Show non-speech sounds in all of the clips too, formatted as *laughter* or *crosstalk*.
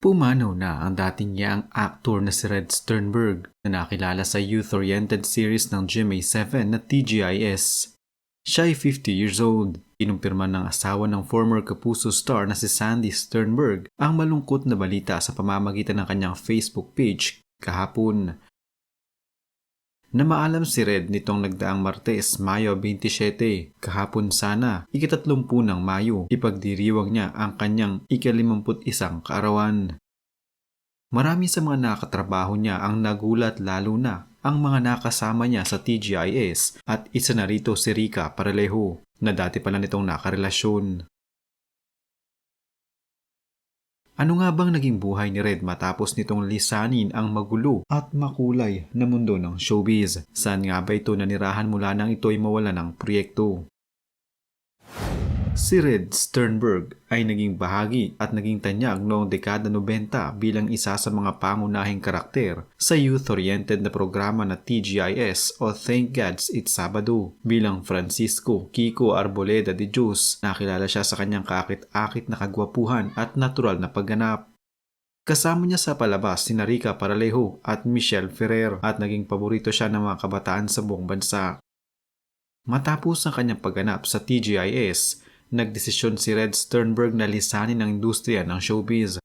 Pumanaw na ang dating niyang aktor na si Red Sternberg na nakilala sa youth-oriented series ng GMA7 na TGIS. Siya ay 50 years old. Kinumpirma ng asawa ng former Kapuso star na si Sandy Sternberg ang malungkot na balita sa pamamagitan ng kanyang Facebook page kahapon. Na maalam si Red nitong nagdaang Martes, Mayo 27, kahapon sana, ikatatlumpu ng Mayo, ipagdiriwang niya ang kanyang ikalimamput isang kaarawan. Marami sa mga nakatrabaho niya ang nagulat lalo na ang mga nakasama niya sa TGIS at isa na rito si Rika Paralejo na dati pala nitong nakarelasyon. Ano nga bang naging buhay ni Red matapos nitong lisanin ang magulo at makulay na mundo ng showbiz? Saan nga ba ito nanirahan mula nang ito'y mawala ng proyekto? Si Red Sternberg ay naging bahagi at naging tanyag noong dekada 90 bilang isa sa mga pangunahing karakter sa youth-oriented na programa na TGIS o Thank God's It's Sabado. Bilang Francisco Kiko Arboleda de Jus, nakilala siya sa kanyang kakit-akit na kagwapuhan at natural na pagganap. Kasama niya sa palabas si Narika Paralejo at Michelle Ferrer at naging paborito siya ng mga kabataan sa buong bansa. Matapos ang kanyang pagganap sa TGIS, nagdesisyon si Red Sternberg na lisanin ang industriya ng showbiz.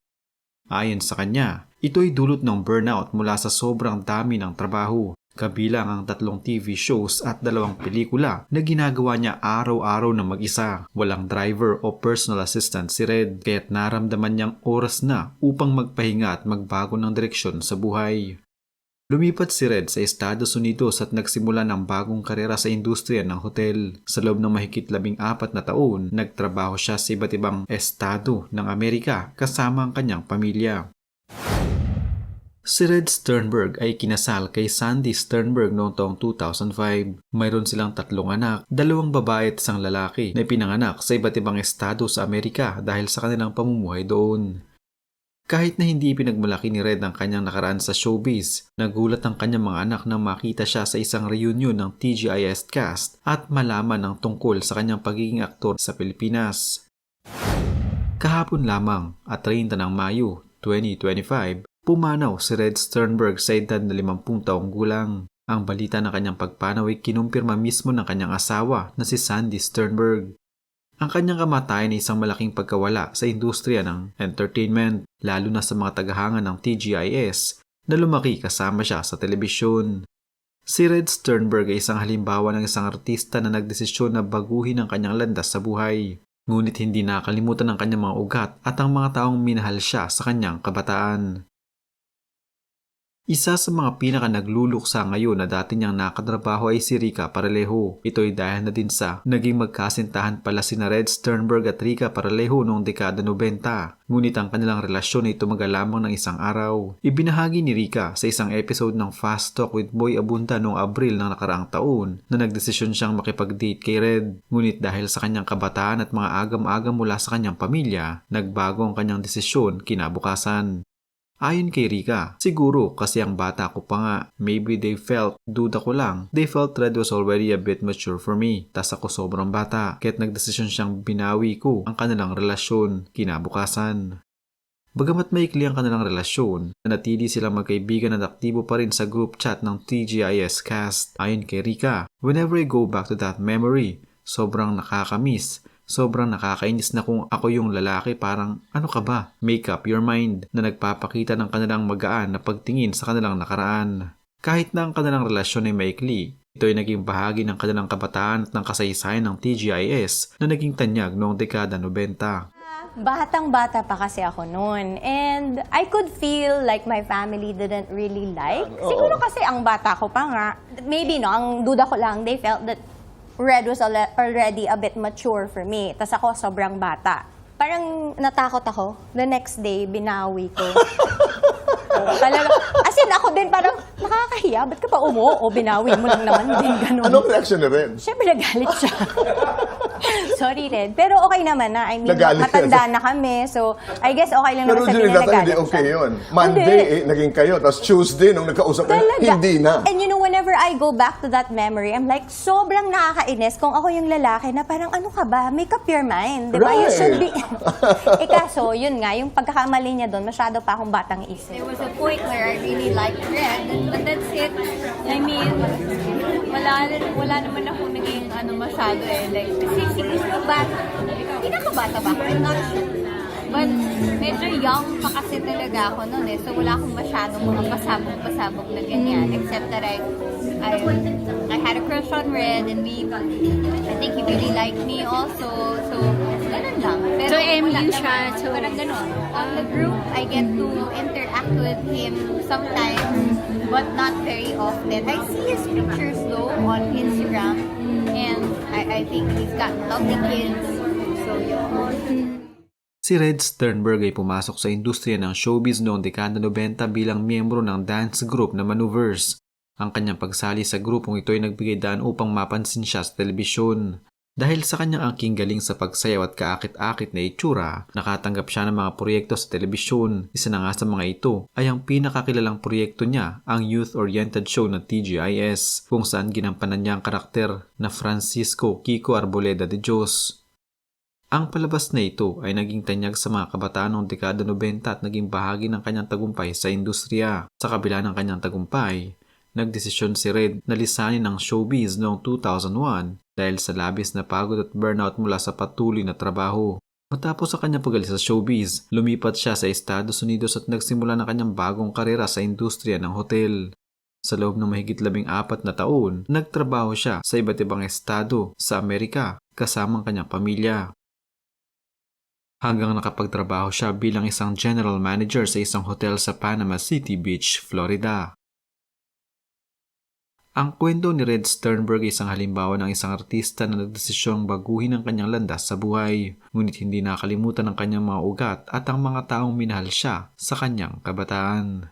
Ayon sa kanya, ito ay dulot ng burnout mula sa sobrang dami ng trabaho, kabilang ang tatlong TV shows at dalawang pelikula na ginagawa niya araw-araw na mag-isa. Walang driver o personal assistant si Red, kaya't naramdaman niyang oras na upang magpahinga at magbago ng direksyon sa buhay. Lumipat si Red sa Estados Unidos at nagsimula ng bagong karera sa industriya ng hotel. Sa loob ng mahigit labing apat na taon, nagtrabaho siya sa iba't ibang estado ng Amerika kasama ang kanyang pamilya. Si Red Sternberg ay kinasal kay Sandy Sternberg noong taong 2005. Mayroon silang tatlong anak, dalawang babae at isang lalaki na pinanganak sa iba't ibang estado sa Amerika dahil sa kanilang pamumuhay doon. Kahit na hindi pinagmalaki ni Red ang kanyang nakaraan sa showbiz, nagulat ang kanyang mga anak nang makita siya sa isang reunion ng TGIS cast at malaman ang tungkol sa kanyang pagiging aktor sa Pilipinas. Kahapon lamang at 30 ng Mayo 2025, pumanaw si Red Sternberg sa edad na 50 taong gulang. Ang balita ng kanyang pagpanaw ay kinumpirma mismo ng kanyang asawa na si Sandy Sternberg. Ang kanyang kamatayan ay isang malaking pagkawala sa industriya ng entertainment, lalo na sa mga tagahanga ng TGIS na lumaki kasama siya sa telebisyon. Si Red Sternberg ay isang halimbawa ng isang artista na nagdesisyon na baguhin ang kanyang landas sa buhay. Ngunit hindi nakalimutan ang kanyang mga ugat at ang mga taong minahal siya sa kanyang kabataan. Isa sa mga pinaka nagluluksa ngayon na dati niyang nakatrabaho ay si Rika Paralejo. Ito ay dahil na din sa naging magkasintahan pala sina Red Sternberg at Rika Paralejo noong dekada 90. Ngunit ang kanilang relasyon ay tumagal lamang ng isang araw. Ibinahagi ni Rika sa isang episode ng Fast Talk with Boy Abunda noong Abril ng nakaraang taon na nagdesisyon siyang makipag-date kay Red. Ngunit dahil sa kanyang kabataan at mga agam-agam mula sa kanyang pamilya, nagbago ang kanyang desisyon kinabukasan. Ayon kay Rika, siguro kasi ang bata ko pa nga, maybe they felt, duda ko lang, they felt Red was already a bit mature for me, tas ako sobrang bata, kaya't nagdesisyon siyang binawi ko ang kanilang relasyon kinabukasan. Bagamat maikli ang kanilang relasyon, nanatili silang magkaibigan at aktibo pa rin sa group chat ng TGIS cast. Ayon kay Rika, whenever I go back to that memory, sobrang nakakamiss Sobrang nakakainis na kung ako yung lalaki parang ano ka ba? Make up your mind na nagpapakita ng kanilang magaan na pagtingin sa kanilang nakaraan. Kahit na ang kanilang relasyon ay maikli, ito ay naging bahagi ng kanilang kabataan at ng kasaysayan ng TGIS na naging tanyag noong dekada 90. Batang bata pa kasi ako noon. And I could feel like my family didn't really like. Siguro kasi ang bata ko pa nga. Maybe no, ang duda ko lang, they felt that Red was already a bit mature for me. Tapos ako sobrang bata. Parang natakot ako. The next day, binawi ko. *laughs* Talaga. Yun, ako din parang, nakakahiya, ba't ka pa umuo? O binawi mo lang naman din, ganun. Anong reaction ni Red? Siyempre nagalit siya. *laughs* Sorry, Red. Pero okay naman na. I mean, Nagalit matanda siya. na kami. So, I guess okay lang Pero naman sabihin during na that time, nagalit hindi okay siya. yun. Monday, Hindi. eh, naging kayo. Tapos Tuesday, nung nagkausap kayo, Talaga. hindi na. And you know, whenever I go back to that memory, I'm like, sobrang nakakainis kung ako yung lalaki na parang, ano ka ba? Make up your mind. Di ba? You Right. should be... *laughs* eh kaso, yun nga, yung pagkakamali niya doon, masyado pa akong batang isip. There was a point where I really liked Red, but that's it. I mean, wala, wala naman ako naging ano masyado eh. Like, kasi siguro ba, pinakabata ba? I'm not sure. But medyo young pa kasi talaga ako noon eh. So wala akong masyadong mga pasabog-pasabog na ganyan. Except that I, I, I had a crush on Red and we, I think he really liked me also. So. Wala siya, so- Parang ganun. On the group, I get to interact with him sometimes, but not very often. I see his pictures though on Instagram, and I, I think he's got lovely kids. So, yun. Si Red Sternberg ay pumasok sa industriya ng showbiz noong dekada 90 bilang miyembro ng dance group na Maneuvers. Ang kanyang pagsali sa grupong ito ay nagbigay daan upang mapansin siya sa telebisyon. Dahil sa kanyang angking galing sa pagsayaw at kaakit-akit na itsura, nakatanggap siya ng mga proyekto sa telebisyon. Isa na nga sa mga ito ay ang pinakakilalang proyekto niya, ang youth-oriented show na TGIS, kung saan ginampanan niya ang karakter na Francisco Kiko Arboleda de Dios. Ang palabas na ito ay naging tanyag sa mga kabataan noong dekada 90 at naging bahagi ng kanyang tagumpay sa industriya. Sa kabila ng kanyang tagumpay, nagdesisyon si Red na lisanin ng showbiz noong 2001 dahil sa labis na pagod at burnout mula sa patuloy na trabaho. Matapos sa kanyang pagalis sa showbiz, lumipat siya sa Estados Unidos at nagsimula ng kanyang bagong karera sa industriya ng hotel. Sa loob ng mahigit labing apat na taon, nagtrabaho siya sa iba't ibang estado sa Amerika kasamang kanyang pamilya hanggang nakapagtrabaho siya bilang isang general manager sa isang hotel sa Panama City Beach, Florida. Ang kwento ni Red Sternberg ay isang halimbawa ng isang artista na nagdesisyong baguhin ang kanyang landas sa buhay, ngunit hindi nakalimutan ang kanyang mga ugat at ang mga taong minahal siya sa kanyang kabataan.